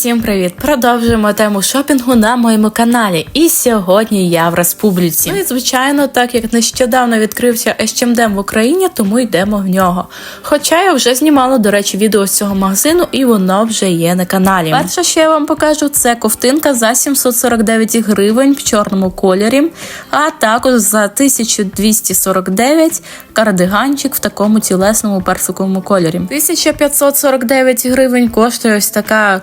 Всім привіт! Продовжуємо тему шопінгу на моєму каналі. І сьогодні я в республіці. Ну і звичайно, так як нещодавно відкрився H&M в Україні, тому йдемо в нього. Хоча я вже знімала, до речі, відео з цього магазину, і воно вже є на каналі. Перше, що я вам покажу, це ковтинка за 749 гривень в чорному кольорі, а також за 1249 кардиганчик в такому тілесному персиковому кольорі. 1549 гривень коштує ось така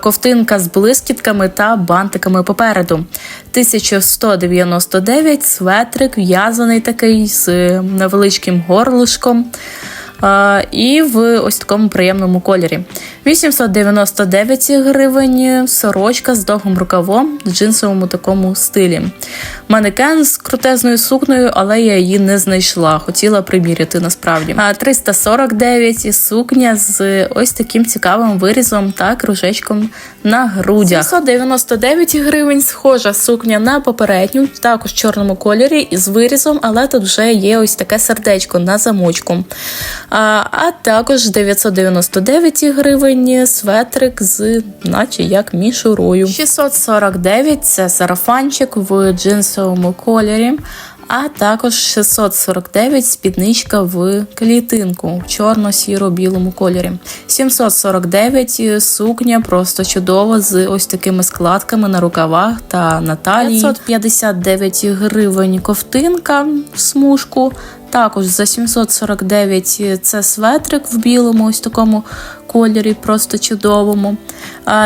ковтинка з блискітками та бантиками попереду. 1199 светрик, в'язаний такий з е, невеличким горлишком. І в ось такому приємному кольорі. 899 гривень сорочка з довгим рукавом в джинсовому такому стилі. Манекен з крутезною сукнею, але я її не знайшла. Хотіла приміряти насправді. А 349 і сукня з ось таким цікавим вирізом та кружечком на грудях. 799 гривень схожа сукня на попередню, також в чорному кольорі із вирізом, але тут вже є ось таке сердечко на замочку. А, також 999 гривень светрик з, наче як мішурою. 649 це сарафанчик в джинсовому кольорі. А також 649 спідничка в клітинку в чорно-сіро-білому кольорі. 749 сукня просто чудова з ось такими складками на рукавах та на талії. 559 гривень ковтинка в смужку. Також за 749 це светрик в білому, ось такому кольорі, просто чудовому.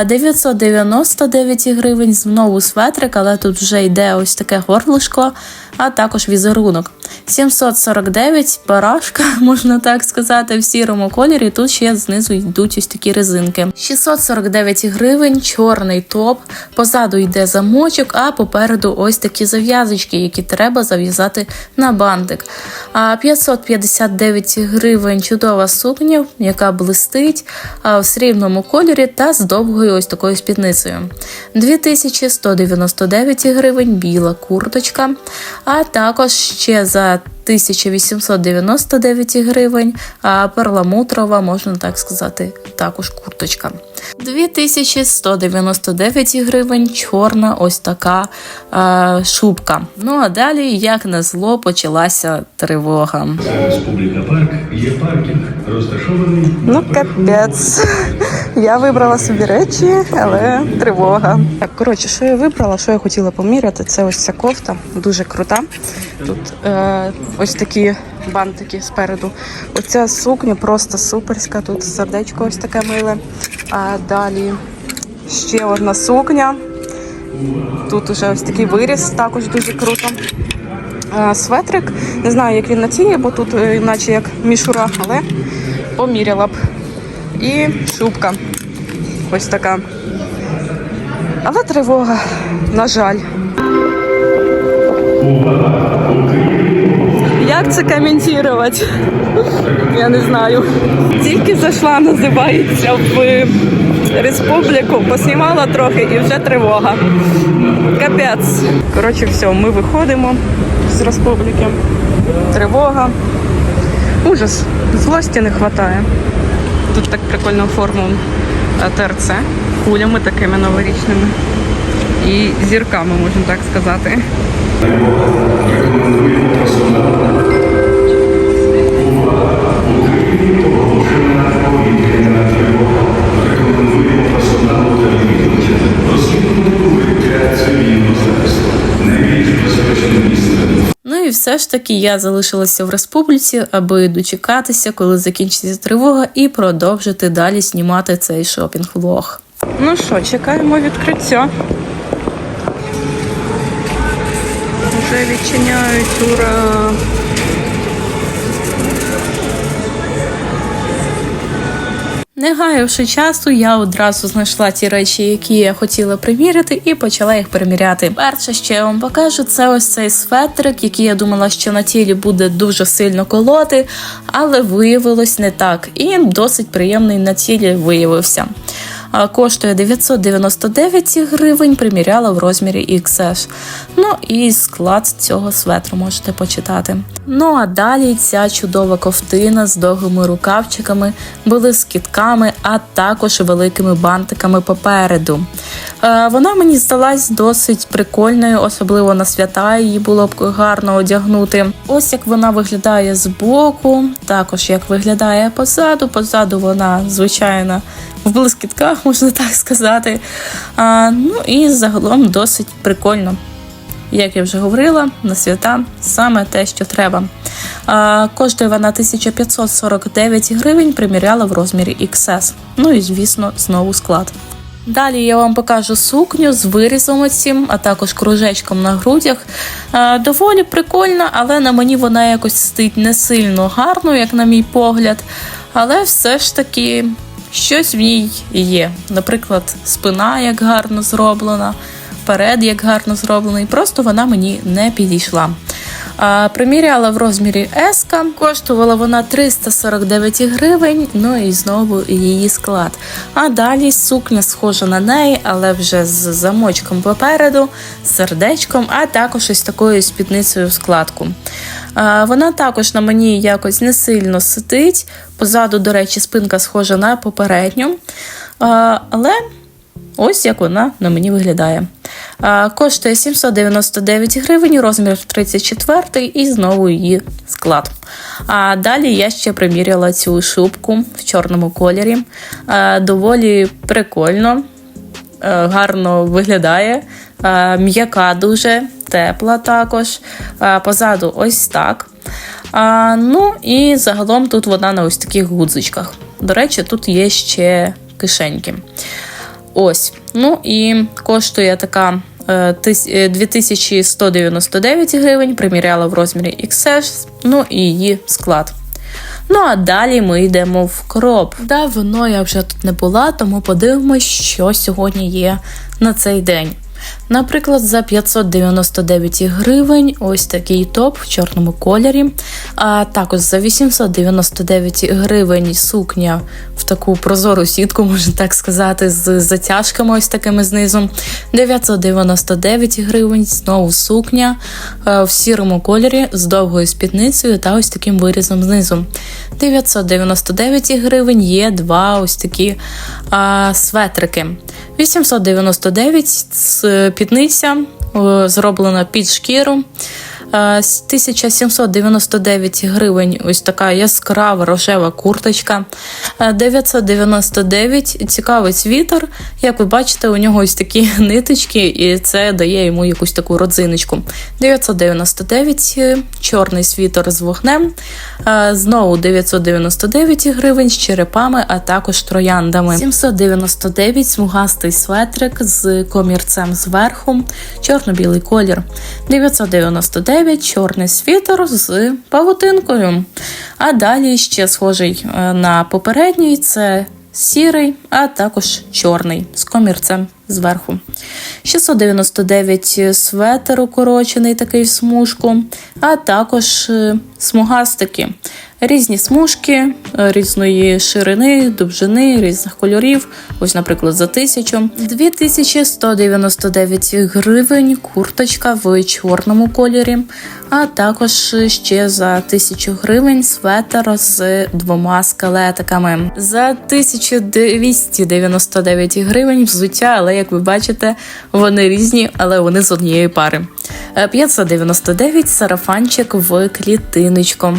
999 гривень знову светрик, але тут вже йде ось таке горлишко, а також візерунок. 749 барашка, можна так сказати, в сірому кольорі. Тут ще знизу йдуть ось такі резинки. 649 гривень, чорний топ. Позаду йде замочок, а попереду ось такі зав'язочки, які треба зав'язати на бантик. А 559 гривень чудова сукня, яка блистить в срібному кольорі та з довгою ось такою спідницею. 2199 гривень біла курточка, а також ще за 1899 гривень, а перламутрова, можна так сказати, також курточка. 2199 гривень, чорна ось така а, шубка. Ну а далі, як на зло, почалася тривога. Республіка Парк є паркінг, розташований Ну, капець. Я вибрала собі речі, але тривога. Так, коротше, що я вибрала, що я хотіла поміряти, це ось ця кофта, дуже крута. Тут е, ось такі бантики спереду. Оця сукня просто суперська. Тут сердечко ось таке миле. А далі ще одна сукня. Тут уже ось такий виріз, також дуже круто. Е, Светрик, не знаю, як він на тілі, бо тут е, наче як мішура, але поміряла б. І шубка. Ось така. Але тривога, на жаль. Як це коментувати? Я не знаю. Тільки зайшла, називається в республіку, поснімала трохи і вже тривога. Капець. Коротше, все, ми виходимо з республіки. Тривога. Ужас. Злості не вистачає. Тут так прикольно оформлено е, ТРЦ кулями такими новорічними і зірками, можна так сказати. І все ж таки я залишилася в республіці, аби дочекатися, коли закінчиться тривога, і продовжити далі знімати цей шопінг-влог. Ну що, чекаємо відкриття. Вже відчиняють, ура! Не гаявши часу, я одразу знайшла ті речі, які я хотіла приміряти, і почала їх приміряти. Перше, що я вам покажу, це ось цей светрик, який я думала, що на тілі буде дуже сильно колоти, але виявилось не так. І досить приємний на тілі виявився. Коштує 999 гривень, приміряла в розмірі XS. Ну і склад цього светру можете почитати. Ну а далі ця чудова ковтина з довгими рукавчиками, блискітками, а також великими бантиками попереду. Е, Вона мені здалась досить прикольною, особливо на свята її було б гарно одягнути. Ось як вона виглядає збоку, також як виглядає позаду. Позаду вона звичайно в блискітках, можна так сказати. А, ну і загалом досить прикольно. Як я вже говорила, на свята саме те, що треба. А, коштує вона 1549 гривень, приміряла в розмірі XS. Ну і звісно, знову склад. Далі я вам покажу сукню з вирізом оцім, а також кружечком на грудях. Доволі прикольна, але на мені вона якось стоїть не сильно гарно, як на мій погляд. Але все ж таки щось в ній є. Наприклад, спина як гарно зроблена, перед як гарно зроблений. Просто вона мені не підійшла. Приміряла в розмірі S, коштувала вона 349 гривень, ну і знову її склад. А далі сукня схожа на неї, але вже з замочком попереду, сердечком, а також із такою спідницею в складку. Вона також на мені якось не сильно сидить. Позаду, до речі, спинка схожа на попередню. Але Ось як вона на мені виглядає. Коштує 799 гривень, розмір 34 і знову її склад. А далі я ще приміряла цю шубку в чорному кольорі. Доволі прикольно, гарно виглядає, м'яка дуже, тепла також. Позаду ось так. Ну і загалом тут вона на ось таких гудзичках. До речі, тут є ще кишеньки. Ось. Ну і коштує така е, е, 2199 гривень, приміряла в розмірі XS, ну і її склад. Ну а далі ми йдемо в кроп. Давно я вже тут не була, тому подивимось, що сьогодні є на цей день. Наприклад, за 599 гривень ось такий топ в чорному кольорі. А також за 899 гривень сукня в таку прозору сітку, можна так сказати, з затяжками ось такими знизу. 999 гривень, знову сукня е, в сірому кольорі з довгою спідницею та ось таким вирізом знизу. 999 гривень є два ось такі а, светрики. 899 спідниця е, зроблена під шкіру. Е, 1799 гривень ось така яскрава рожева курточка. Е, 999 цікавий світер. Як ви бачите, у нього ось такі ниточки, і це дає йому якусь таку родзиночку. 999 е, чорний світер з вогнем. Е, Знову 999 гривень з черепами, а також трояндами. 799 смугастий светрик з комірцем зверху, чорно-білий колір. 999 чорний світер з павутинкою. А далі ще схожий е, на попередній це сірий, а також чорний з комірцем зверху. 699 светер укорочений такий в смужку, а також е, смугастики. Різні смужки е, різної ширини, довжини, різних кольорів. Ось, наприклад, за тисячу. 2199 гривень курточка в чорному кольорі, а також ще за тисячу гривень светер з двома скелетиками. За 1299 гривень взуття, але як ви бачите, вони різні, але вони з однієї пари. Е, 599 сарафанчик в клітиночку.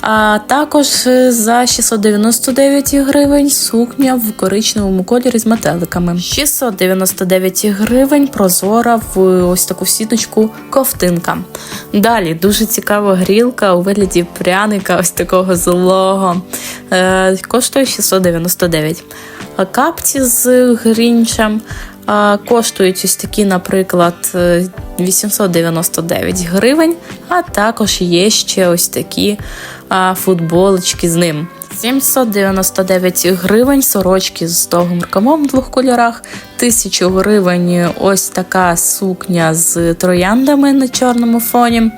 А також е, за 699 гривень сукня в коричневому кольорі з метеликами. 699 гривень прозора в ось таку сіточку ковтинка. Далі дуже цікава грілка у вигляді пряника, ось такого злого. Е, коштує 699. Капці з грінчем. Коштують ось такі, наприклад, е, 899 гривень, а також є ще ось такі футболочки з ним. 799 гривень, сорочки з довгим рукавом в двох кольорах, 1000 гривень ось така сукня з трояндами на чорному фоні.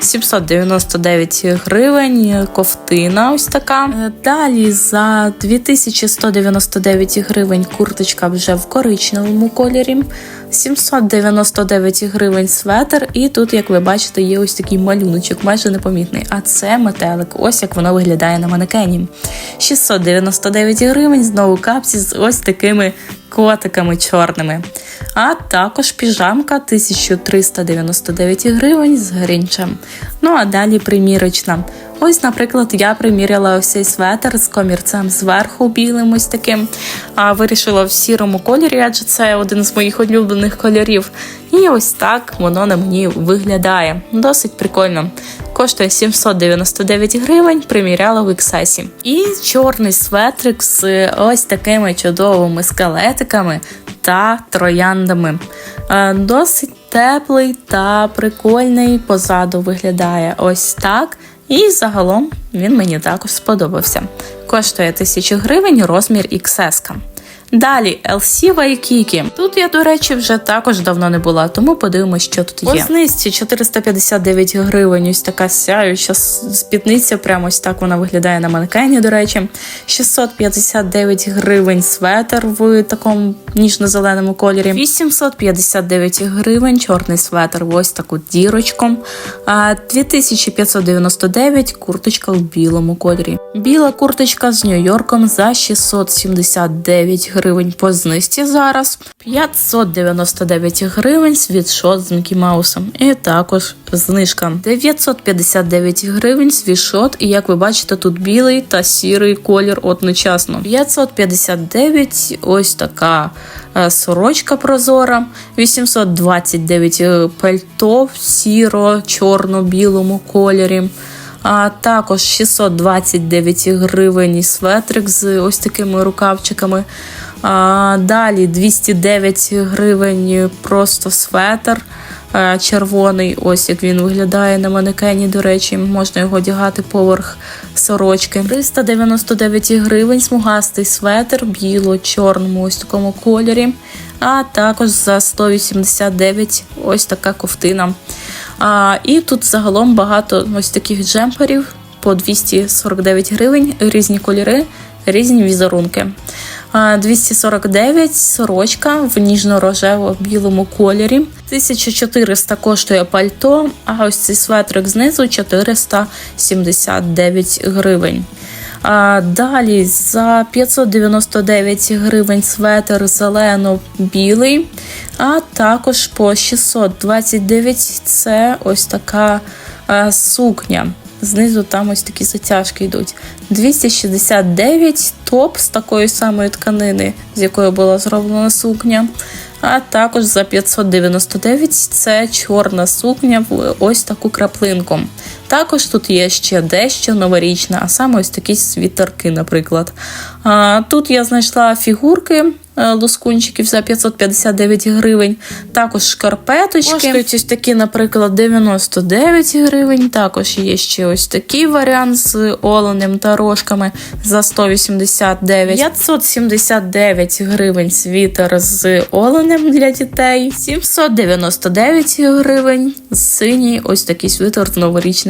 799 гривень, ковтина ось така. Е, Далі за 2199 гривень курточка вже в коричневому кольорі. 799 гривень светр, і тут, як ви бачите, є ось такий малюночок, майже непомітний. А це метелик. Ось як воно виглядає на манекені. 699 гривень, знову капці з ось такими котиками чорними. А також піжамка 1399 гривень з грінчем. Ну а далі примірочна. Ось, наприклад, я приміряла ось цей светр з комірцем зверху білим ось таким. А вирішила в сірому кольорі, адже це один з моїх улюблених кольорів. І ось так воно на мені виглядає. Досить прикольно. Коштує 799 гривень, приміряла в іксесі. І чорний светрик з ось такими чудовими скелетиками та трояндами. Е, Досить теплий та прикольний. Позаду виглядає ось так. І загалом він мені також сподобався. Коштує 1000 гривень, розмір XS. Далі LC Waikiki. Тут я, до речі, вже також давно не була, тому подивимось, що тут є. По знизці 459 гривень. Ось така сяюча спідниця. Прямо ось так вона виглядає на манекені, до речі. 659 гривень светр в такому ніжно-зеленому кольорі. 859 гривень чорний светр в ось таку дірочку. А 2599 курточка в білому кольорі. Біла курточка з Нью-Йорком за 679 гривень по знижці зараз. 599 гривень світшот з Мікі Маусом. І також знижка. 959 гривень світшот. І як ви бачите, тут білий та сірий колір одночасно. 559 ось така е, сорочка прозора. 829 е, пальто в сіро-чорно-білому кольорі. А також 629 гривень светрик з ось такими рукавчиками. А, далі 209 гривень просто светр е, червоний. Ось як він виглядає на манекені. До речі, можна його одягати поверх сорочки. 399 гривень смугастий светр, біло-чорному ось такому кольорі. А також за 189 ось така ковтина. А, і тут загалом багато ось таких джемперів по 249 гривень, різні кольори, різні візерунки. А, 249 сорочка в ніжно-рожево-білому кольорі. 1400 коштує пальто, а ось цей светрик знизу 479 гривень. А далі за 599 гривень светр зелено-білий, а також по 629 це ось така сукня. Знизу там ось такі затяжки йдуть. 269 топ з такої самої тканини, з якої була зроблена сукня. А також за 599 це чорна сукня в ось таку краплинку. Також тут є ще дещо новорічне, а саме ось такі світерки, наприклад. А, тут я знайшла фігурки е, лускунчиків за 559 гривень. Також шкарпеточки. Коштують ось такі, наприклад, 99 гривень. Також є ще ось такий варіант з оленем та рожками за 189. 579 гривень світер з оленем для дітей. 799 гривень синій ось такий свитер з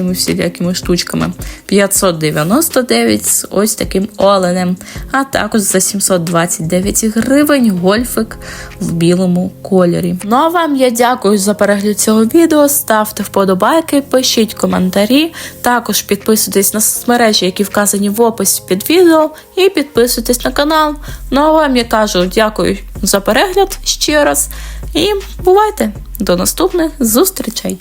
новорічними всілякими штучками. 599 з ось таким оленем. А також за 729 гривень гольфик в білому кольорі. Ну а вам я дякую за перегляд цього відео. Ставте вподобайки, пишіть коментарі. Також підписуйтесь на соцмережі, які вказані в описі під відео, і підписуйтесь на канал. Ну а вам я кажу дякую за перегляд ще раз. І бувайте! До наступних зустрічей!